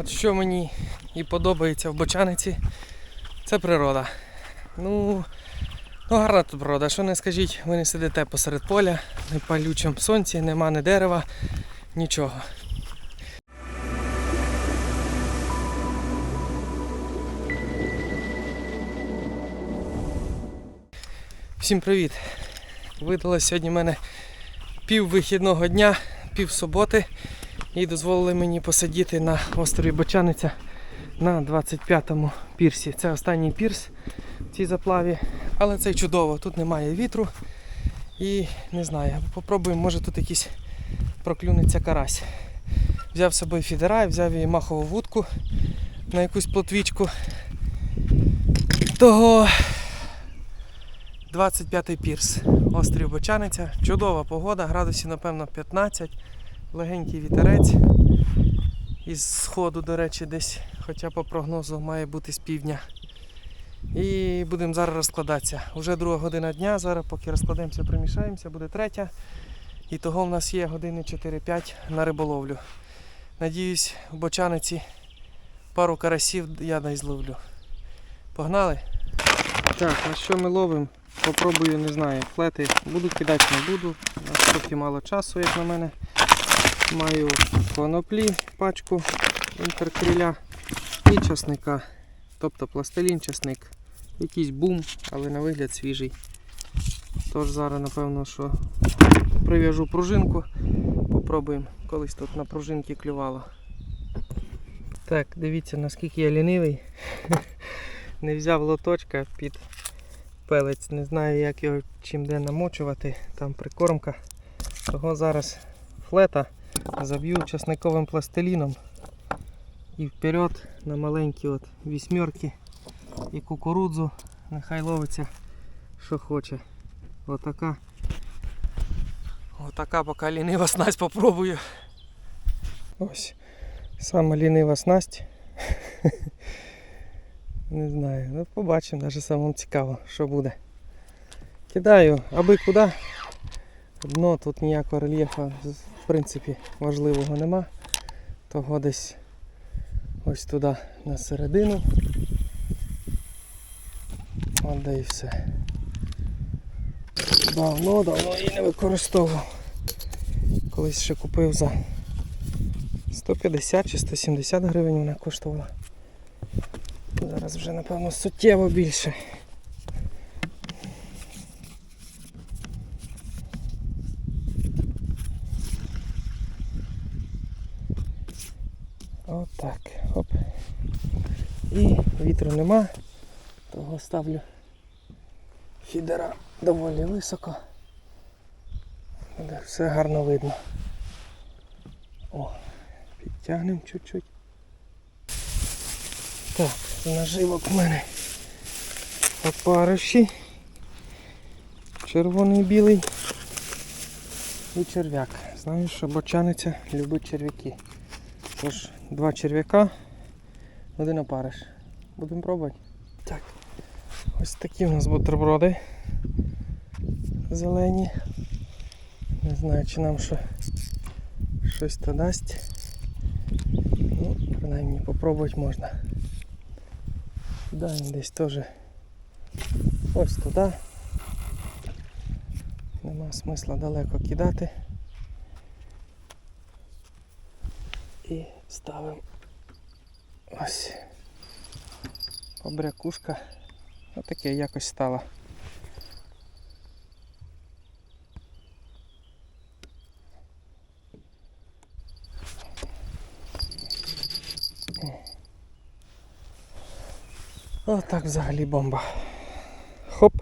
От що мені і подобається в Бочаниці, це природа. Ну, ну гарна тут природа. Що не скажіть, ви не сидите посеред поля, не палючому сонці, нема ні дерева, нічого. Всім привіт! Видалось сьогодні в мене пів вихідного дня, пів суботи і дозволили мені посидіти на острові Бочаниця на 25-му пірсі. Це останній пірс в цій заплаві, але це чудово, тут немає вітру. І не знаю, попробуємо, може тут якийсь проклюнеться карась. Взяв з собою фідера, взяв і махову вудку на якусь плотвічку. Того 25-й пірс, острів Бочаниця. Чудова погода, градусів, напевно, 15, легенький вітерець. Із сходу, до речі, десь, хоча по прогнозу має бути з півдня. І будемо зараз розкладатися. Уже друга година дня, зараз поки розкладемося, примішаємося, буде третя. І того в нас є години 4-5 на риболовлю. Надіюсь, в Бочаниці пару карасів я дай зловлю. Погнали? Так, на що ми ловимо? Попробую, не знаю, флети. Буду кидати, не буду. Трохи мало часу, як на мене. Маю коноплі, пачку інтеркриля і часника. Тобто пластилін, часник. Якийсь бум, але на вигляд свіжий. Тож зараз, напевно, що прив'яжу пружинку. Попробуємо. Колись тут на пружинки клювало. Так, дивіться, наскільки я лінивий. Не взяв лоточка під пелець. Не знаю, як його чим де намочувати. Там прикормка. Того зараз флета заб'ю часниковим пластиліном і вперед на маленькі от вісьмерки і кукурудзу. Нехай ловиться що хоче. Отака. Отака поки лінива снасть попробую. Ось. Саме лінива снасть. Не знаю, ну побачимо, навіть самому цікаво, що буде. Кидаю аби куди. Дно тут ніякого рельєфу в принципі важливого нема. Того десь ось туди на середину. От де і все. Давно, давно її не використовував. Колись ще купив за 150 чи 170 гривень вона коштувала. Зараз вже напевно суттєво більше. Отак. Оп. І вітру нема, того ставлю фідера доволі високо. Буде все гарно видно. О, підтягнемо чуть-чуть. Так, наживок в мене опариші. Червоний білий і черв'як. Знаю, що бочаниця любить черв'яки. Тож, два черв'яка, один опариш. Будемо пробувати. Так. Ось такі у нас бутерброди зелені. Не знаю, чи нам що щось то дасть. Ну, принаймні попробувати можна. Кидаємо десь теж ось туди. Нема смисла далеко кидати. І ставимо ось побрякушка. Отаке якось стало. Отак взагалі бомба. Хоп.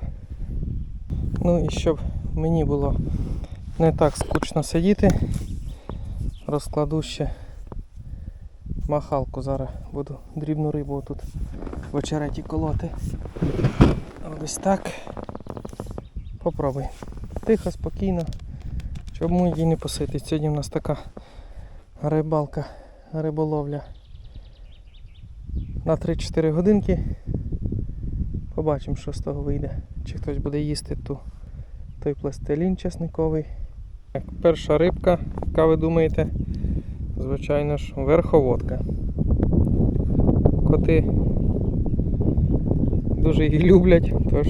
Ну і щоб мені було не так скучно сидіти, розкладу ще махалку зараз буду дрібну рибу тут в очереті колоти. Ось так. Попробуй. Тихо, спокійно. Щоб її не посити. Сьогодні в нас така рибалка, риболовля на 3-4 годинки. Побачимо, що з того вийде. Чи хтось буде їсти ту, той пластилін чесниковий. Перша рибка, яка ви думаєте, звичайно ж, верховодка. коти дуже її люблять, тож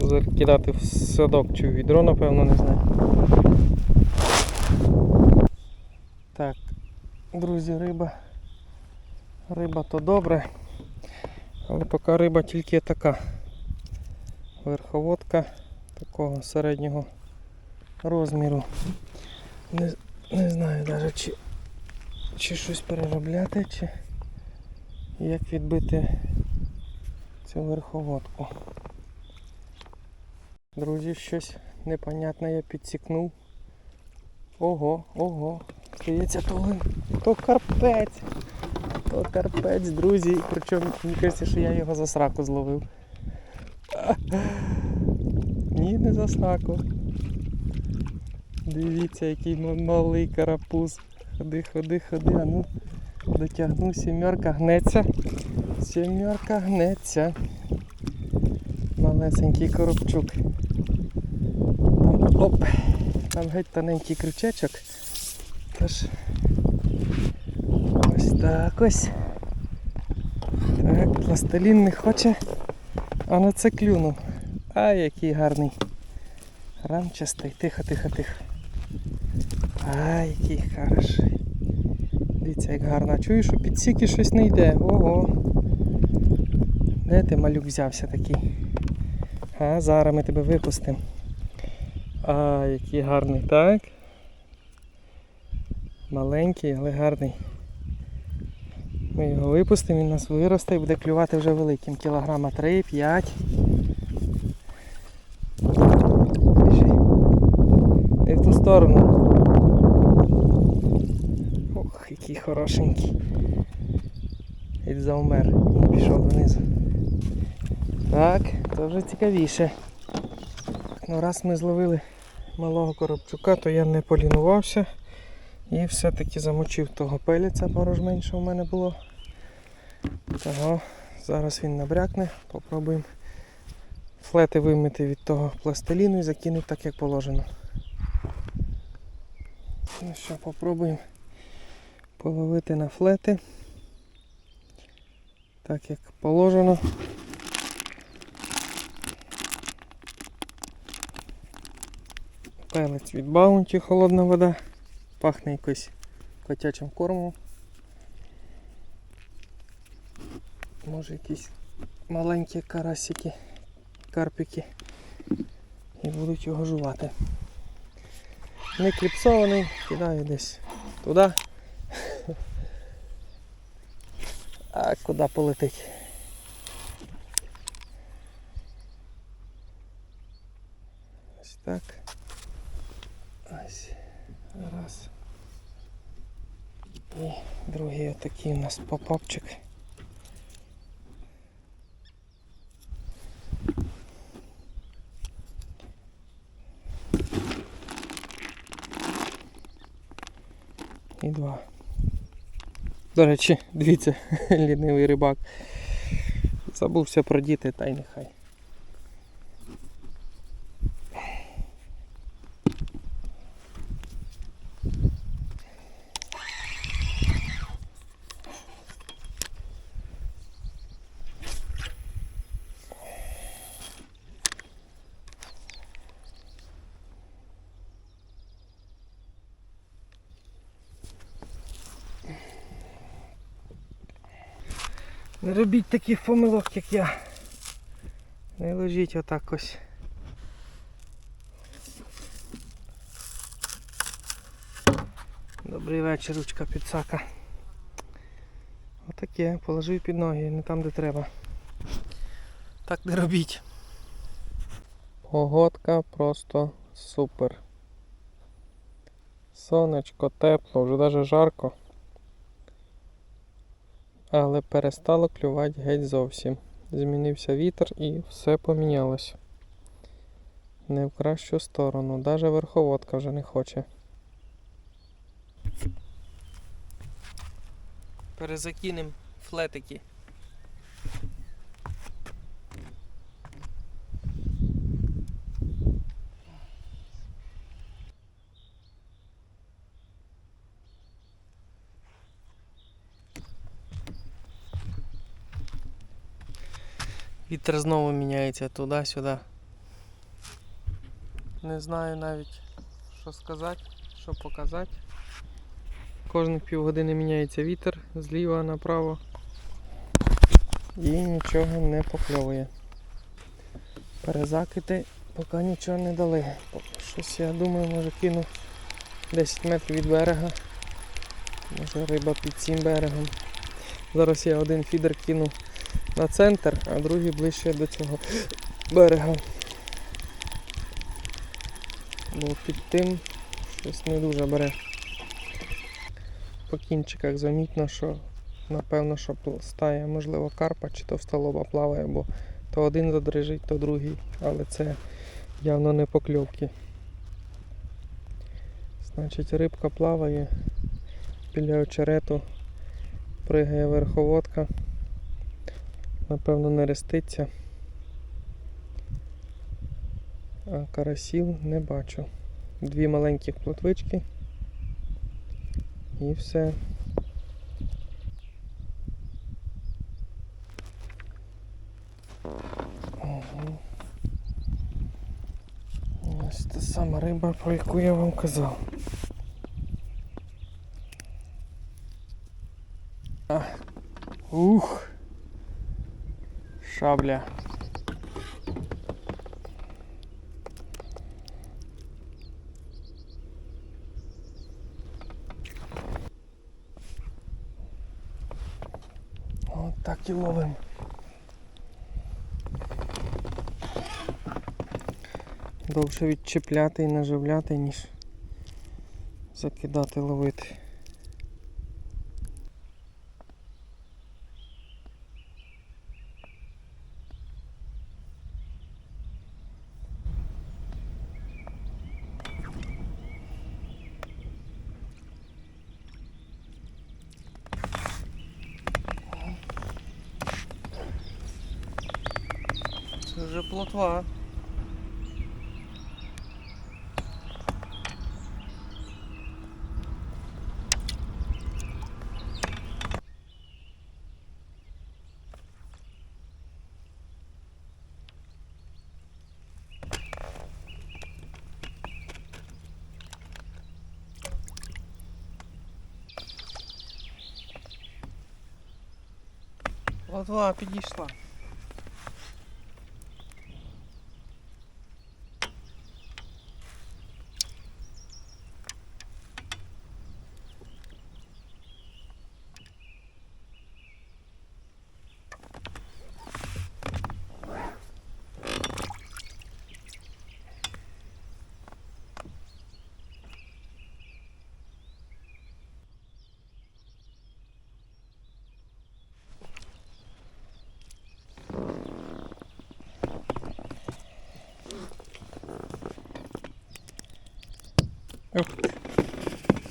буду кидати в садок чи в відро, напевно, не знаю. Так, друзі, риба. Риба то добре, але поки риба тільки така. Верховодка такого середнього розміру. Не, не знаю навіть чи, чи щось переробляти, чи як відбити цю верховодку. Друзі, щось непонятне я підсікнув. Ого, ого. Здається, то, то карпець. То карпець, друзі. Причому мені кажеться, що я його за сраку зловив. Ні, не за сраку. Дивіться, який малий карапуз. Ходи, ходи, ходи, а ну дотягну, сімерка гнеться. Сімерка гнеться. Малесенький коробчук. Там, оп, там геть тоненький крючечок. Тож ось так ось. Так, пластилін не хоче. А на це клюнув. А який гарний. Рамчастий. Тихо, тихо, тихо. А, який хороший. Дивіться, як гарно. Чую, що під сіки щось не йде. Ого. Де ти малюк взявся такий? А, зараз ми тебе випустимо. А, який гарний, так? Маленький, але гарний. Ми його випустимо, він нас виросте і буде клювати вже великим. Кілограма 3-5. Біжи. Не в ту сторону. Ох, який хорошенький. І завмер. І пішов донизу. Так, то вже цікавіше. Ну, раз ми зловили малого коробчука, то я не полінувався. І все-таки замочив того пеліця, пару ж менше у мене було. Того, зараз він набрякне, попробуємо флети вимити від того пластиліну і закинути так, як положено. Ну що, попробуємо половити на флети. Так як положено. Пелець від баунті, холодна вода. Пахне якось котячим кормом. Може якісь маленькі карасики, карпики і будуть його жувати. Не кліпсований, кидаю десь туди. А куди полетить? Ось так. Ось. Раз. І другий отакий у нас попапчик. І два. До речі, дивіться, лінивий рибак. Забувся про діти, та й нехай. Не робіть таких помилок, як я. Не ложіть отак ось. Добрий вечір, ручка підсака. Отаке, положив під ноги, не там де треба. Так не робіть. Погодка просто супер. Сонечко, тепло, вже навіть жарко. Але перестало клювати геть зовсім. Змінився вітер і все помінялось. Не в кращу сторону. Навіть верховодка вже не хоче. Перезакинем флетики. Вітер знову міняється туди-сюди. Не знаю навіть, що сказати, що показати. Кожних півгодини міняється вітер зліва направо. І нічого не покльовує. Перезакити поки нічого не дали. Щось я думаю, може кину 10 метрів від берега. Може риба під цим берегом. Зараз я один фідер кину на центр, а другий ближче до цього берега. Бо під тим щось не дуже бере. По кінчиках замітно, що напевно, що стає, можливо, карпа чи то товстолоба плаває, бо то один задрижить, то другий, але це явно не покльовки. Значить, рибка плаває біля очерету, пригає верховодка. Напевно, не реститься. А карасів не бачу. Дві маленьких плотвички. І все. Ого. Ось та сама риба, про яку я вам казав. А. Ух. Шабля. От так і ловимо. Довше відчіпляти і наживляти, ніж закидати ловити. Плотва. Плотва підійшла.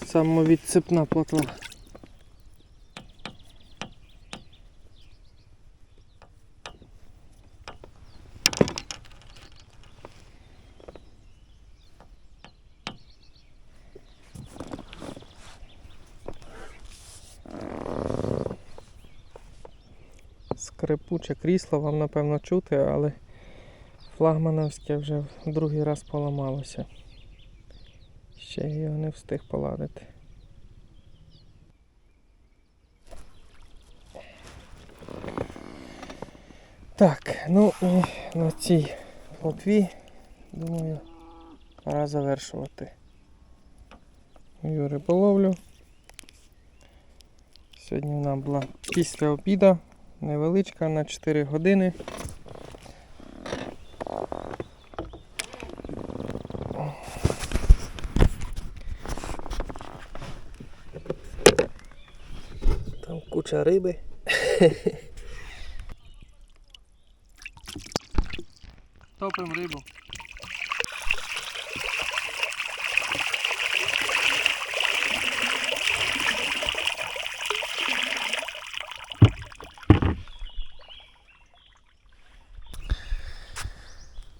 Самовідсипна плотва. Скрипуче крісло вам напевно чути, але флагмановське вже в другий раз поламалося. Ще я його не встиг поладити. Так, ну і на цій плотві, думаю, пора завершувати мою риболовлю. Сьогодні вона була після обіду, невеличка на 4 години. Там куча риби. Топим рибу.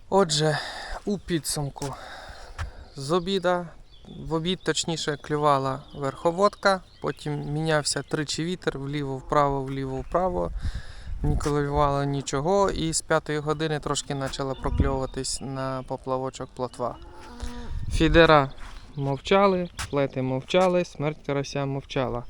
Отже, у підсумку з обіда, в обід точніше клювала верховодка, потім мінявся тричі вітер вліво-вправо, вліво-вправо. не клювало нічого, і з п'ятої години трошки почала прокльовуватись на поплавочок плотва. Фідера мовчали, плети мовчали, смерть карася мовчала.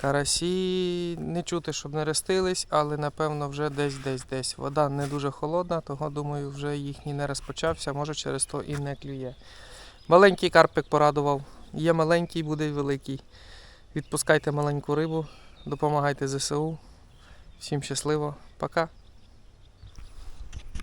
Карасі не чути, щоб не рестились, але напевно вже десь, десь, десь. Вода не дуже холодна, того думаю, вже їхній не розпочався, може через то і не клює. Маленький карпик порадував. Є маленький, буде й великий. Відпускайте маленьку рибу, допомагайте ЗСУ. Всім щасливо, пока.